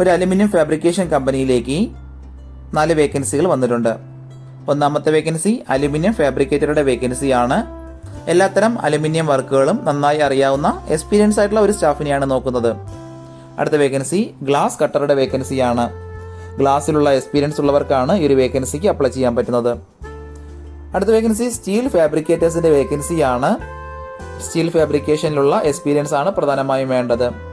ഒരു aluminium fabrication കമ്പനിയിലേക്ക് നാല് വേക്കൻസികൾ വന്നിട്ടുണ്ട്. ഒന്നാമത്തെ വേക്കൻസി അലുമിനിയം ഫാബ്രിക്കേറ്ററുടെ വേക്കൻസിയാണ്. എല്ലാത്തരം അലുമിനിയം വർക്കുകളും നന്നായി അറിയാവുന്ന എക്സ്പീരിയൻസ് ആയിട്ടുള്ള ഒരു സ്റ്റാഫിനെയാണ് നോക്കുന്നത്. അടുത്ത വേക്കൻസി ഗ്ലാസ് കട്ടറുടെ വേക്കൻസിയാണ്. ഗ്ലാസ്സിലുള്ള എക്സ്പീരിയൻസ് ഉള്ളവർക്കാണ് ഈ ഒരു വേക്കൻസിക്ക് അപ്ലൈ ചെയ്യാൻ പറ്റുന്നത്. അടുത്ത വേക്കൻസി സ്റ്റീൽ ഫാബ്രിക്കേറ്റേഴ്സിന്റെ വേക്കൻസിയാണ്. സ്റ്റീൽ ഫാബ്രിക്കേഷനിലുള്ള എക്സ്പീരിയൻസ് ആണ് പ്രധാനമായും വേണ്ടത്.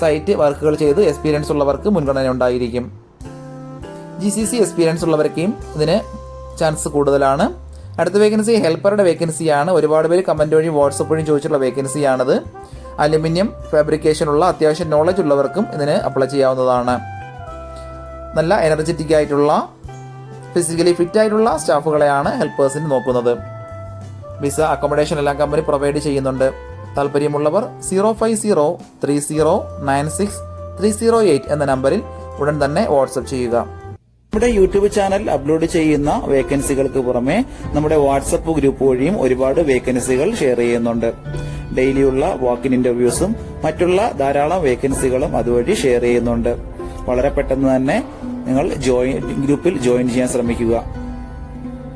സൈറ്റ് വർക്കുകൾ ചെയ്ത് എക്സ്പീരിയൻസ് ഉള്ളവർക്ക് മുൻഗണന ഉണ്ടായിരിക്കും. ജി സി സി എക്സ്പീരിയൻസ് ഉള്ളവർക്കും ഇതിന് ചാൻസ് കൂടുതലാണ്. അടുത്ത വേക്കൻസി ഹെൽപ്പറുടെ വേക്കൻസിയാണ് ഒരുപാട് പേര് കമന്റ് വഴി വാട്സപ്പ് വഴി ചോദിച്ചിട്ടുള്ള വേക്കൻസിയാണത് അലുമിനിയം ഫാബ്രിക്കേഷനുള്ള അത്യാവശ്യം നോളജ് ഉള്ളവർക്കും ഇതിന് അപ്ലൈ ചെയ്യാവുന്നതാണ്. നല്ല എനർജറ്റിക് ആയിട്ടുള്ള ഫിസിക്കലി ഫിറ്റ് ആയിട്ടുള്ള സ്റ്റാഫുകളെയാണ് ഹെൽപ്പേഴ്സിന് നോക്കുന്നത്. വിസ അക്കോമഡേഷൻ എല്ലാം കമ്പനി പ്രൊവൈഡ് ചെയ്യുന്നുണ്ട്. താല്പര്യമുള്ളവർ zero five zero three zero nine six three zero eight എന്ന നമ്പറിൽ ഉടൻ തന്നെ വാട്സപ്പ് ചെയ്യുക. നമ്മുടെ യൂട്യൂബ് ചാനൽ അപ്ലോഡ് ചെയ്യുന്ന വേക്കൻസികൾക്ക് പുറമെ നമ്മുടെ വാട്സപ്പ് ഗ്രൂപ്പ് വഴിയും ഒരുപാട് വേക്കൻസികൾ ഷെയർ ചെയ്യുന്നുണ്ട്. ഡെയിലിയുള്ള വാക്കിൻ ഇന്റർവ്യൂസും മറ്റുള്ള ധാരാളം വേക്കൻസികളും അതുവഴി ഷെയർ ചെയ്യുന്നുണ്ട്. വളരെ പെട്ടെന്ന് തന്നെ നിങ്ങൾ ജോയിൻ ഗ്രൂപ്പിൽ ജോയിൻ ചെയ്യാൻ ശ്രമിക്കുക.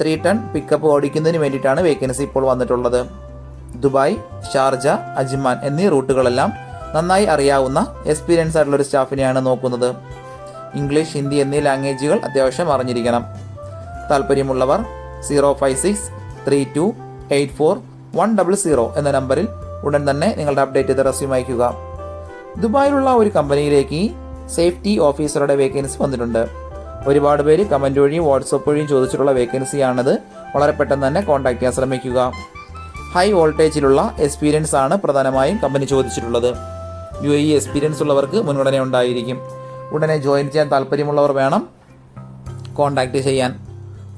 ത്രീ ടൺ പിക്കപ്പ് ഓടിക്കുന്നതിന് വേണ്ടിയിട്ടാണ് വേക്കൻസി ഇപ്പോൾ വന്നിട്ടുള്ളത്. ദുബായ് ഷാർജ അജ്മാൻ എന്നീ റൂട്ടുകളെല്ലാം നന്നായി അറിയാവുന്ന എക്സ്പീരിയൻസ് ആയിട്ടുള്ള ഒരു സ്റ്റാഫിനെയാണ് നോക്കുന്നത്. ഇംഗ്ലീഷ് ഹിന്ദി എന്നീ ലാംഗ്വേജുകൾ അത്യാവശ്യം അറിഞ്ഞിരിക്കണം. താല്പര്യമുള്ളവർ zero five six three two eight four one double zero എന്ന നമ്പറിൽ ഉടൻ തന്നെ നിങ്ങളുടെ അപ്ഡേറ്റ് ചെയ്ത റെസ്യൂം അയക്കുക ദുബായിലുള്ള ഒരു കമ്പനിയിലേക്ക് സേഫ്റ്റി ഓഫീസറുടെ വേക്കൻസി വന്നിട്ടുണ്ട്. ഒരുപാട് പേര് കമന്റ് വഴിയും വാട്സപ്പ് വഴിയും ചോദിച്ചിട്ടുള്ള വേക്കൻസിയാണത് വളരെ പെട്ടെന്ന് തന്നെ കോൺടാക്ട് ചെയ്യാൻ ശ്രമിക്കുക. ഹൈ വോൾട്ടേജിലുള്ള എക്സ്പീരിയൻസ് ആണ് പ്രധാനമായും കമ്പനി ചോദിച്ചിട്ടുള്ളത്. യു എ എക്സ്പീരിയൻസ് ഉള്ളവർക്ക് മുൻഗണന ഉണ്ടായിരിക്കും. ഉടനെ ജോയിൻ ചെയ്യാൻ താല്പര്യമുള്ളവർ വേണം കോൺടാക്ട് ചെയ്യാൻ.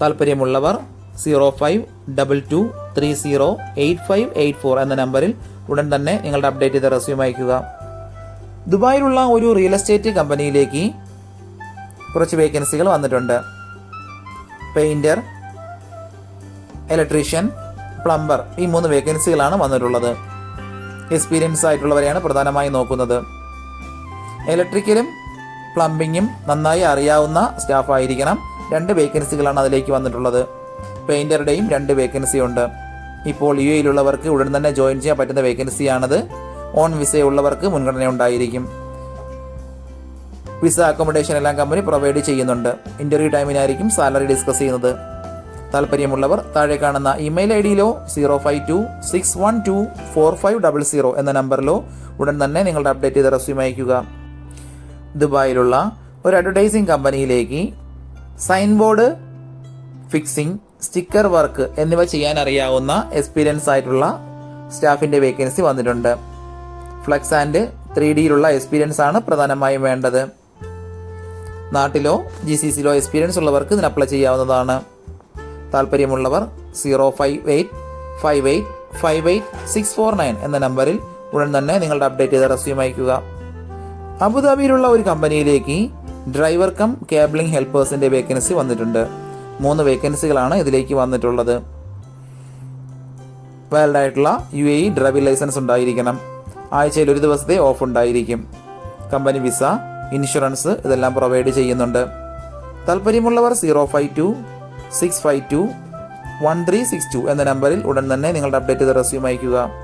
താല്പര്യമുള്ളവർ zero five double two three zero eight five eight four എന്ന നമ്പറിൽ ഉടൻ തന്നെ നിങ്ങളുടെ അപ്ഡേറ്റ് ചെയ്ത റെസ്യൂം അയക്കുക ദുബായിലുള്ള ഒരു റിയൽ എസ്റ്റേറ്റ് കമ്പനിയിലേക്ക് കുറച്ച് വേക്കൻസികൾ വന്നിട്ടുണ്ട്. പെയിന്റർ ഇലക്ട്രീഷ്യൻ പ്ലംബർ ഈ മൂന്ന് വേക്കൻസികളാണ് വന്നിട്ടുള്ളത്. എക്സ്പീരിയൻസ് ആയിട്ടുള്ളവരെയാണ് പ്രധാനമായും നോക്കുന്നത്. ഇലക്ട്രിക്കലും പ്ലംബിങ്ങും നന്നായി അറിയാവുന്ന സ്റ്റാഫ് ആയിരിക്കണം. രണ്ട് വേക്കൻസികളാണ് അതിലേക്ക് വന്നിട്ടുള്ളത്. പെയിന്ററുടെയും രണ്ട് വേക്കൻസി ഉണ്ട്. ഇപ്പോൾ യു എയിലുള്ളവർക്ക് ഉടൻ തന്നെ ജോയിൻ ചെയ്യാൻ പറ്റുന്ന വേക്കൻസിയാണത് ഓൺ വിസയുള്ളവർക്ക് മുൻഗണന ഉണ്ടായിരിക്കും. വിസ അക്കോമഡേഷൻ എല്ലാം കമ്പനി പ്രൊവൈഡ് ചെയ്യുന്നുണ്ട്. ഇന്റർവ്യൂ ടൈമിനായിരിക്കും സാലറി ഡിസ്കസ് ചെയ്യുന്നത്. താല്പര്യമുള്ളവർ താഴെ കാണുന്ന email I ഡിയിലോ zero five two six one two four five double zero എന്ന നമ്പറിലോ ഉടൻ തന്നെ നിങ്ങളുടെ അപ്ഡേറ്റ് ചെയ്ത റെസ്യൂം അയക്കുക ദുബായിലുള്ള ഒരു അഡ്വർടൈസിംഗ് കമ്പനിയിലേക്ക് sign board fixing sticker work എന്നിവ ചെയ്യാൻ അറിയാവുന്ന എക്സ്പീരിയൻസ് ആയിട്ടുള്ള സ്റ്റാഫിന്റെ വേക്കൻസി വന്നിട്ടുണ്ട്. ഫ്ലക്സ് ആൻഡ് ത്രീ ഡിയിലുള്ള എക്സ്പീരിയൻസ് ആണ് പ്രധാനമായും വേണ്ടത്. നാട്ടിലോ ജി സി സിയിലോ എക്സ്പീരിയൻസ് ഉള്ളവർക്ക് ഇതിന് അപ്ലൈ ചെയ്യാവുന്നതാണ്. താല്പര്യമുള്ളവർ zero five eight five eight five eight six four nine എന്ന നമ്പറിൽ ഉടൻ തന്നെ നിങ്ങളുടെ അപ്ഡേറ്റ് ചെയ്ത റെസ്യൂം അയക്കുക. അബുദാബിയിലുള്ള ഒരു കമ്പനിയിലേക്ക് ഡ്രൈവർ കം കേബിളിംഗ് ഹെൽപ്പേഴ്സിന്റെ വേക്കൻസി വന്നിട്ടുണ്ട്. മൂന്ന് വേക്കൻസികളാണ് ഇതിലേക്ക് വന്നിട്ടുള്ളത്. വാലിഡ് ആയിട്ടുള്ള U A E driving licence ഉണ്ടായിരിക്കണം. ആഴ്ചയിൽ ഒരു ദിവസത്തെ ഓഫ് ഉണ്ടായിരിക്കും. കമ്പനി വിസ ഇൻഷുറൻസ് ഇതെല്ലാം പ്രൊവൈഡ് ചെയ്യുന്നുണ്ട്. താല്പര്യമുള്ളവർ zero five two six five two one three six two എന്ന നമ്പറിൽ ഉടൻ തന്നെ നിങ്ങളുടെ അപ്ഡേറ്റ് ചെയ്ത റെസ്യൂം അയക്കുക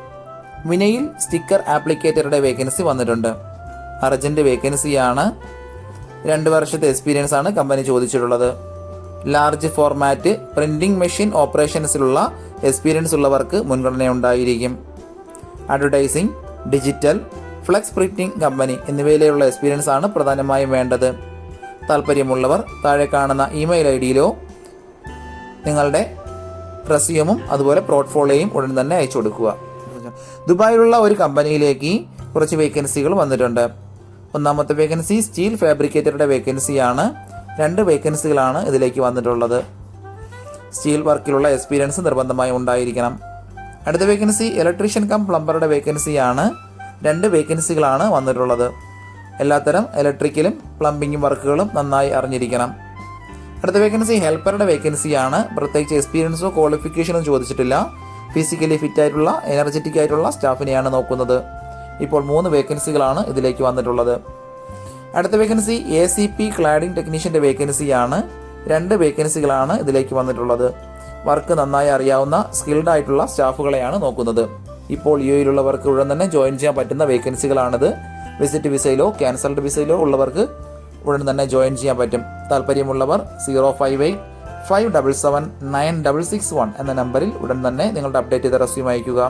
വിനയിൽ സ്റ്റിക്കർ ആപ്ലിക്കേറ്ററുടെ വേക്കൻസി വന്നിട്ടുണ്ട്. അർജന്റ് വേക്കൻസിയാണ് രണ്ട് വർഷത്തെ എക്സ്പീരിയൻസ് ആണ് കമ്പനി ചോദിച്ചിട്ടുള്ളത്. ലാർജ് ഫോർമാറ്റ് പ്രിന്റിംഗ് മെഷീൻ ഓപ്പറേഷൻസിലുള്ള എക്സ്പീരിയൻസ് ഉള്ളവർക്ക് മുൻഗണന ഉണ്ടായിരിക്കും advertising digital flex printing company എന്നിവയിലുള്ള experience ആണ് പ്രധാനമായും വേണ്ടത്. താല്പര്യമുള്ളവർ താഴെ കാണുന്ന ഇമെയിൽ ഐ ഡിയിലോ നിങ്ങളുടെ റെസ്യൂമും അതുപോലെ പോർട്ട്ഫോളിയോയും ഉടൻ തന്നെ അയച്ചു കൊടുക്കുക. ദുബായിലുള്ള ഒരു കമ്പനിയിലേക്ക് കുറച്ച് വേക്കൻസികൾ വന്നിട്ടുണ്ട്. ഒന്നാമത്തെ വേക്കൻസി സ്റ്റീൽ ഫാബ്രിക്കേറ്ററുടെ വേക്കൻസിയാണ് രണ്ട് വേക്കൻസികളാണ് ഇതിലേക്ക് വന്നിട്ടുള്ളത്. സ്റ്റീൽ വർക്കിലുള്ള എക്സ്പീരിയൻസ് നിർബന്ധമായും ഉണ്ടായിരിക്കണം. അടുത്ത വേക്കൻസി ഇലക്ട്രീഷ്യൻ കം പ്ലംബറുടെ വേക്കൻസിയാണ് രണ്ട് വേക്കൻസികളാണ് വന്നിട്ടുള്ളത്. എല്ലാത്തരം ഇലക്ട്രിക്കലും പ്ലംബിങ്ങും വർക്കുകളും നന്നായി അറിഞ്ഞിരിക്കണം. അടുത്ത വേക്കൻസി ഹെൽപ്പറുടെ വേക്കൻസിയാണ് പ്രത്യേകിച്ച് എക്സ്പീരിയൻസോ ക്വാളിഫിക്കേഷനോ ചോദിച്ചിട്ടില്ല. ഫിസിക്കലി ഫിറ്റ് ആയിട്ടുള്ള എനർജറ്റിക് ആയിട്ടുള്ള സ്റ്റാഫിനെയാണ് നോക്കുന്നത്. ഇപ്പോൾ മൂന്ന് വേക്കൻസികളാണ് ഇതിലേക്ക് വന്നിട്ടുള്ളത്. അടുത്ത vacancy A C P cladding ടെക്നീഷ്യന്റെ വേക്കൻസിയാണ്. രണ്ട് വേക്കൻസികളാണ് ഇതിലേക്ക് വന്നിട്ടുള്ളത്. വർക്ക് നന്നായി അറിയാവുന്ന സ്കിൽഡ് ആയിട്ടുള്ള സ്റ്റാഫുകളെയാണ് നോക്കുന്നത്. ഇപ്പോൾ യു എയിലുള്ളവർക്ക് ഉടൻ തന്നെ ജോയിൻ ചെയ്യാൻ പറ്റുന്ന വേക്കൻസികളാണിത്. വിസിറ്റ് വിസയിലോ ക്യാൻസൽഡ് വിസയിലോ ഉള്ളവർക്ക് ഉടൻ തന്നെ ജോയിൻ ചെയ്യാൻ പറ്റും. താല്പര്യമുള്ളവർ zero five eight five double seven nine double six one എന്ന നമ്പറിൽ ഉടൻ തന്നെ നിങ്ങളുടെ അപ്ഡേറ്റ് ചെയ്ത റെസ്യൂം അയക്കുക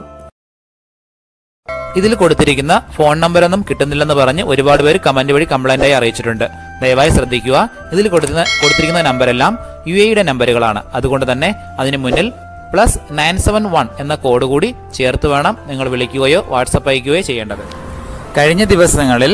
ഇതിൽ കൊടുത്തിരിക്കുന്ന ഫോൺ നമ്പറൊന്നും കിട്ടുന്നില്ലെന്ന് പറഞ്ഞ് ഒരുപാട് പേര് കമന്റ് വഴി കംപ്ലൈന്റ് ആയി അറിയിച്ചിട്ടുണ്ട്. ദയവായി ശ്രദ്ധിക്കുക. ഇതിൽ കൊടുത്തിരുന്ന കൊടുത്തിരിക്കുന്ന നമ്പരെല്ലാം യു എയുടെ നമ്പറുകളാണ് അതുകൊണ്ട് തന്നെ അതിന് മുന്നിൽ പ്ലസ് നയൻ സെവൻ വൺ എന്ന കോഡ് കൂടി ചേർത്ത് വേണം നിങ്ങൾ വിളിക്കുകയോ വാട്സപ്പ് അയക്കുകയോ ചെയ്യേണ്ടത്. കഴിഞ്ഞ ദിവസങ്ങളിൽ